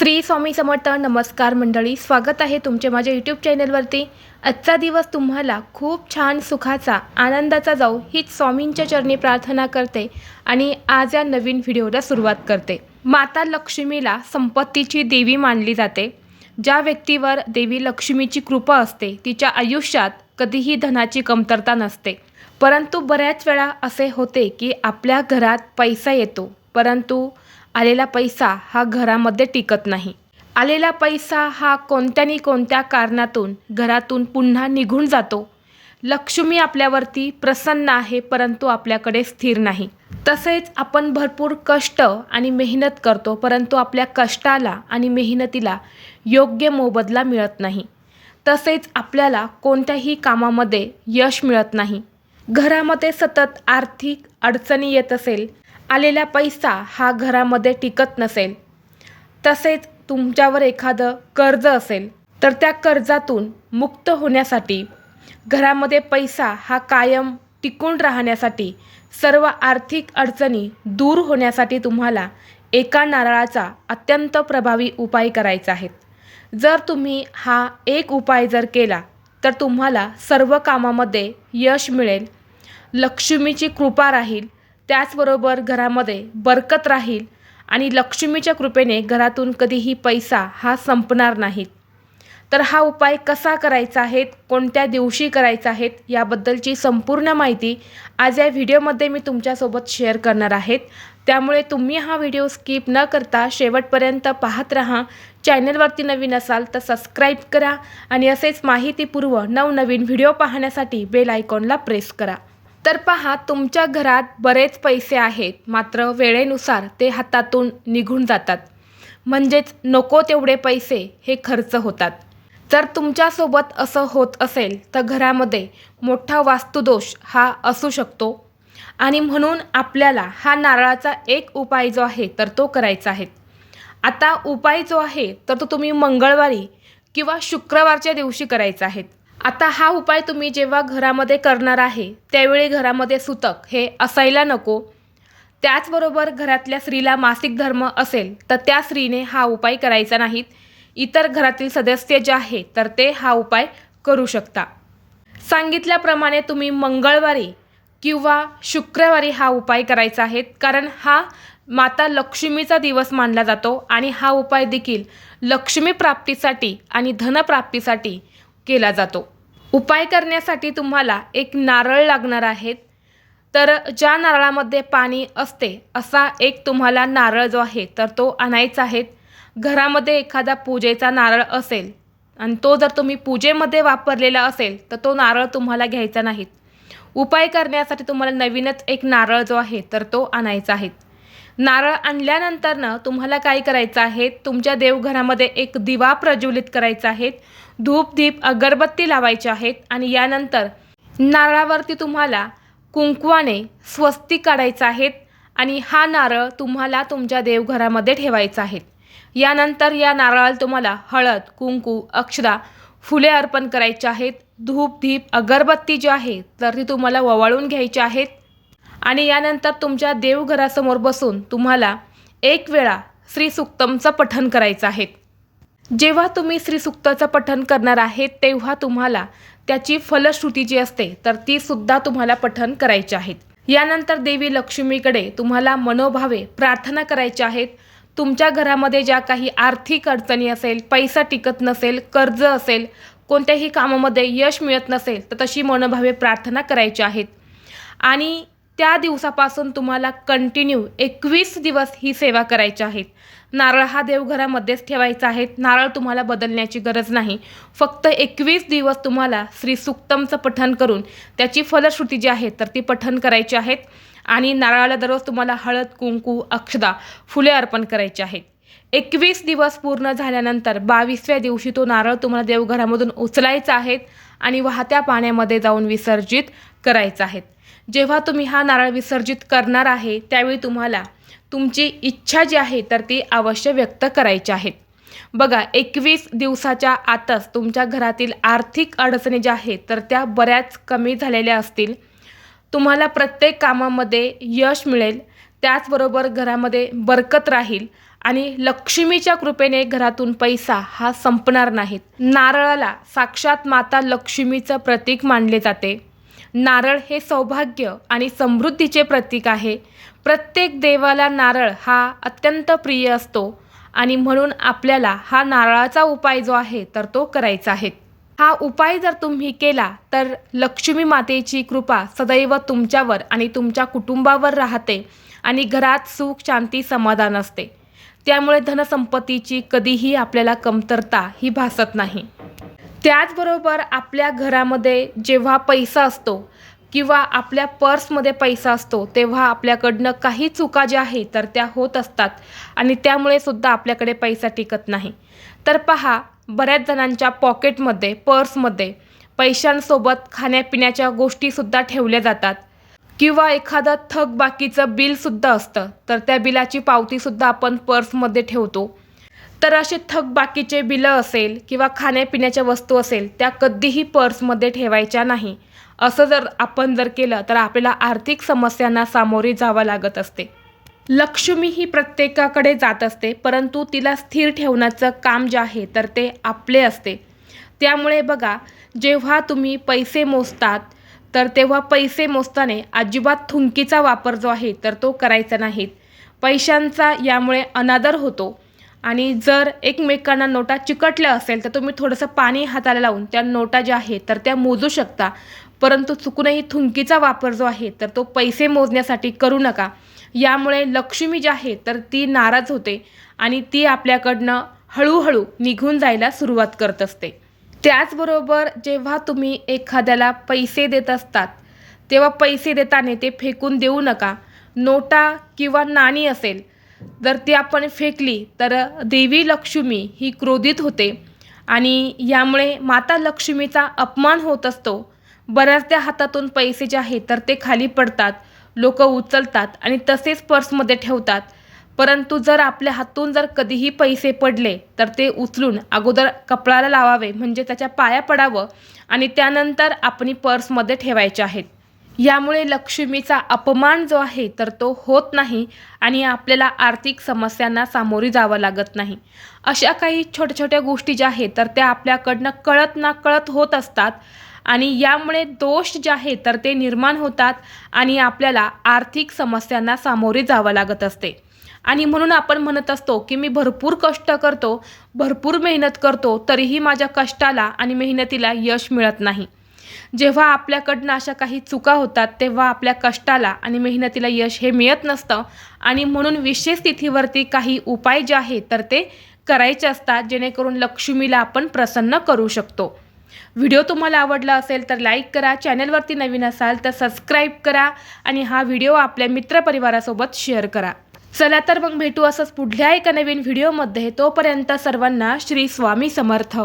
श्री स्वामी समर्थ नमस्कार मंडळी स्वागत आहे तुमचे माझ्या यूट्यूब चॅनलवरती आजचा दिवस तुम्हाला खूप छान सुखाचा आनंदाचा जाऊ हीच स्वामींच्या चरणी प्रार्थना करते आणि आज या नवीन व्हिडिओला सुरुवात करते. माता लक्ष्मीला संपत्तीची देवी मानली जाते. ज्या व्यक्तीवर देवी लक्ष्मीची कृपा असते तिच्या आयुष्यात कधीही धनाची कमतरता नसते. परंतु बऱ्याच वेळा असे होते की आपल्या घरात पैसा येतो परंतु आलेला पैसा हा घरामध्ये टिकत नाही. आलेला पैसा हा कोणत्यानी कोणत्या कारणातून घरातून पुन्हा निघून जातो. लक्ष्मी आपल्यावरती प्रसन्न आहे परंतु आपल्याकडे स्थिर नाही. तसेच आपण भरपूर कष्ट आणि मेहनत करतो परंतु आपल्या कष्टाला आणि मेहनतीला योग्य मोबदला मिळत नाही. तसेच आपल्याला कोणत्याही कामामध्ये यश मिळत नाही. घरामध्ये सतत आर्थिक अडचणी येत असेल आलेला पैसा हा घरामध्ये टिकत नसेल. तसेच तुमच्यावर एखादं कर्ज असेल तर त्या कर्जातून मुक्त होण्यासाठी घरामध्ये पैसा हा कायम टिकून राहण्यासाठी सर्व आर्थिक अडचणी दूर होण्यासाठी तुम्हाला एका नारळाचा अत्यंत प्रभावी उपाय करायचा आहे. जर तुम्ही हा एक उपाय जर केला तर तुम्हाला सर्व कामामध्ये यश मिळेल. लक्ष्मीची कृपा राहील. त्याचबरोबर घरामध्ये बरकत राहील आणि लक्ष्मीच्या कृपेने घरातून कधीही पैसा हा संपणार नाही. तर हा उपाय कसा करायचा आहे कोणत्या दिवशी करायचा आहेत याबद्दलची संपूर्ण माहिती आज या व्हिडिओमध्ये मी तुमच्यासोबत शेअर करणार आहेत त्यामुळे तुम्ही हा व्हिडिओ स्किप न करता शेवटपर्यंत पाहत राहा. चॅनलवरती नवीन असाल तर सबस्क्राईब करा आणि असेच माहितीपूर्व नवनवीन व्हिडिओ पाहण्यासाठी बेल आयकॉनला प्रेस करा. तर पहा तुमच्या घरात बरेच पैसे आहेत. मात्र वेळेनुसार ते हातातून निघून जातात. म्हणजेच नको तेवढे पैसे हे खर्च होतात. जर तुमच्यासोबत असं होत असेल तर घरामध्ये मोठा वास्तुदोष हा असू शकतो. आणि म्हणून आपल्याला हा नारळाचा एक उपाय जो आहे तर तो करायचा आहे. आता उपाय जो आहे तर तो तुम्ही मंगळवारी किंवा शुक्रवारच्या दिवशी करायचा आहे. आता हा उपाय तुम्ही जेव्हा घरामध्ये करणार आहे त्यावेळी घरामध्ये सुतक हे असायला नको. त्याचबरोबर घरातल्या स्त्रीला मासिक धर्म असेल तर त्या स्त्रीने हा उपाय करायचा नाहीत. इतर घरातील सदस्य जे आहे तर ते हा उपाय करू शकता. सांगितल्याप्रमाणे तुम्ही मंगळवारी किंवा शुक्रवारी हा उपाय करायचा आहे कारण हा माता लक्ष्मीचा दिवस मानला जातो आणि हा उपाय देखील लक्ष्मी प्राप्तीसाठी आणि धनप्राप्तीसाठी केला जातो. उपाय करण्यासाठी तुम्हाला एक नारळ लागणार आहेत. तर ज्या नारळामध्ये पाणी असते असा एक तुम्हाला नारळ जो आहे तर तो आणायचा आहे. घरामध्ये एखादा पूजेचा नारळ असेल आणि तो जर तुम्ही पूजेमध्ये वापरलेला असेल तर तो नारळ तुम्हाला घ्यायचा नाहीत उपाय करण्यासाठी तुम्हाला नवीनच एक नारळ जो आहे तर तो आणायचा आहे. नारळ आणल्यानंतरनं तुम्हाला काय करायचं आहे? तुमच्या देवघरामध्ये एक दिवा प्रज्वलित करायचा आहे. धूप दीप अगरबत्ती लावायचे आहेत आणि यानंतर नारळावरती तुम्हाला कुंकवाने स्वस्तिक काढायचं आहेत आणि हा नारळ तुम्हाला तुमच्या देवघरामध्ये ठेवायचा आहे. यानंतर या नारळाला तुम्हाला हळद कुंकू अक्षरा फुले अर्पण करायचे आहेत. धूप दीप अगरबत्ती जी आहे तर ती तुम्हाला ववाळून घ्यायची आहेत. आणि यानंतर तुमच्या देवघरासमोर बसून तुम्हाला एक वेळा श्रीसुक्तमचं पठण करायचं आहे. जेव्हा तुम्ही श्रीसुक्ताचं पठण करणार आहेत तेव्हा तुम्हाला त्याची फलश्रुती जी असते तर ती सुद्धा तुम्हाला पठण करायची आहेत यानंतर देवी लक्ष्मीकडे तुम्हाला मनोभावे प्रार्थना करायच्या आहेत तुमच्या घरामध्ये ज्या काही आर्थिक अडचणी असेल पैसा टिकत नसेल कर्ज असेल कोणत्याही कामामध्ये यश मिळत नसेल तर तशी मनोभावे प्रार्थना करायची आहेत आणि त्या दिवसापासून तुम्हाला कंटिन्यू एकवीस दिवस ही सेवा करायची आहेत नारळ हा देवघरामध्येच ठेवायचा आहे. नारळ तुम्हाला बदलण्याची गरज नाही. फक्त एकवीस दिवस तुम्हाला श्री सुक्तमचं पठण करून त्याची फलश्रुती जी आहे तर ती पठण करायची आहेत आणि नारळाला दररोज तुम्हाला हळद कुंकू अक्षदा फुले अर्पण करायची आहेत एकवीस दिवस पूर्ण झाल्यानंतर बावीसव्या दिवशी तो नारळ तुम्हाला देवघरामधून उचलायचा आहे आणि वाहत्या पाण्यामध्ये जाऊन विसर्जित करायचा आहे. जेव्हा तुम्ही हा नारळ विसर्जित करणार आहे त्यावेळी तुम्हाला तुमची इच्छा जी आहे तर ती अवश्य व्यक्त करायची आहेत बघा एकवीस दिवसाच्या आतच तुमच्या घरातील आर्थिक अडचणी ज्या आहेत तर त्या बऱ्याच कमी झालेल्या असतील. तुम्हाला प्रत्येक कामामध्ये यश मिळेल. त्याचबरोबर घरामध्ये बरकत राहील आणि लक्ष्मीच्या कृपेने घरातून पैसा हा संपणार नाहीत. नारळाला साक्षात माता लक्ष्मीचं प्रतीक मानले जाते. नारळ हे सौभाग्य आणि समृद्धीचे प्रतीक आहे. प्रत्येक देवाला नारळ हा अत्यंत प्रिय असतो आणि म्हणून आपल्याला हा नारळाचा उपाय जो आहे तर तो करायचा आहे. हा उपाय जर तुम्ही केला तर लक्ष्मी मातेची कृपा सदैव तुमच्यावर आणि तुमच्या कुटुंबावर राहते आणि घरात सुख शांती समाधान असते. त्यामुळे धनसंपत्तीची कधीही आपल्याला कमतरता ही भासत नाही. त्याचबरोबर आपल्या घरामध्ये जेव्हा पैसा असतो किंवा आपल्या पर्समध्ये पैसा असतो तेव्हा आपल्याकडनं काही चुका ज्या आहेत तर त्या होत असतात आणि त्यामुळे सुद्धा आपल्याकडे पैसा टिकत नाही. तर पहा बऱ्याच जणांच्या पॉकेटमध्ये पर्समध्ये पैशांसोबत खाण्यापिण्याच्या गोष्टीसुद्धा ठेवल्या जातात किंवा एखादं थकबाकीचं बिलसुद्धा असतं तर त्या बिलाची पावतीसुद्धा आपण पर्समध्ये ठेवतो. तर असे थकबाकीचे बिलं असेल किंवा खाण्यापिण्याच्या वस्तू असेल त्या कधीही पर्समध्ये ठेवायच्या नाही. असं जर आपण जर केलं तर आपल्याला आर्थिक समस्यांना सामोरे जावं लागत असते. लक्ष्मी ही प्रत्येकाकडे जात असते परंतु तिला स्थिर ठेवण्याचं काम जे आहे तर ते आपले असते. त्यामुळे बघा जेव्हा तुम्ही पैसे मोजतात तर तेव्हा पैसे मोजताना अजिबात थुंकीचा वापर जो आहे तर तो करायचा नाहीत पैशांचा यामुळे अनादर होतो. आणि जर एकमेकांना नोटा चिकटल्या असेल तर तुम्ही थोडंसं पाणी हाताला लावून त्या नोटा ज्या आहेत तर त्या मोजू शकता. परंतु चुकूनही थुंकीचा वापर जो आहे तर तो पैसे मोजण्यासाठी करू नका. यामुळे लक्ष्मी जी आहे तर ती नाराज होते आणि ती आपल्याकडनं हळूहळू निघून जायला सुरुवात करत असते. त्याचबरोबर जेव्हा तुम्ही एखाद्याला पैसे देत असतात तेव्हा पैसे देताना ते फेकून देऊ नका. नोटा किंवा नाणी असेल जर ती आपण फेकली तर देवी लक्ष्मी ही क्रोधित होते. आणि यामुळे माता लक्ष्मीचा अपमान होत असतो. बऱ्याचदा हातातून पैसे जे आहेत तर ते खाली पडतात. लोक उचलतात आणि तसेच पर्समध्ये ठेवतात. परंतु जर आपल्या हातून जर कधीही पैसे पडले तर ते उचलून अगोदर कपडाला लावावे म्हणजे त्याच्या पाया पडावं आणि त्यानंतर आपण पर्समध्ये ठेवायचे आहेत. यामुळे लक्ष्मीचा अपमान जो आहे तर तो होत नाही आणि आपल्याला आर्थिक समस्यांना सामोरी जावं लागत नाही. अशा काही छोट्या छोट्या गोष्टी ज्या आहेत तर त्या आपल्याकडनं कळत ना कळत होत असतात आणि यामुळे दोष जे आहे तर ते निर्माण होतात आणि आपल्याला आर्थिक समस्यांना सामोरे जावं लागत असते. आणि म्हणून आपण म्हणत असतो की मी भरपूर कष्ट करतो भरपूर मेहनत करतो तरीही माझ्या कष्टाला आणि मेहनतीला यश मिळत नाही. जेव्हा आपल्याकडनं अशा काही चुका होतात तेव्हा आपल्या कष्टाला आणि मेहनतीला यश हे मिळत नसतं. आणि म्हणून विशेष तिथीवरती काही उपाय जे आहेत तर ते करायचे असतात जेणेकरून लक्ष्मीला आपण प्रसन्न करू शकतो. व्हिडिओ तुम्हाला आवडला असेल तर लाईक करा. चॅनलवरती नवीन असाल तर सबस्क्राईब करा आणि हा व्हिडिओ आपल्या मित्रपरिवारासोबत शेअर करा. चला तर मग भेटू असंच पुढल्या एका नवीन व्हिडिओमध्ये. तोपर्यंत सर्वांना श्री स्वामी समर्थ.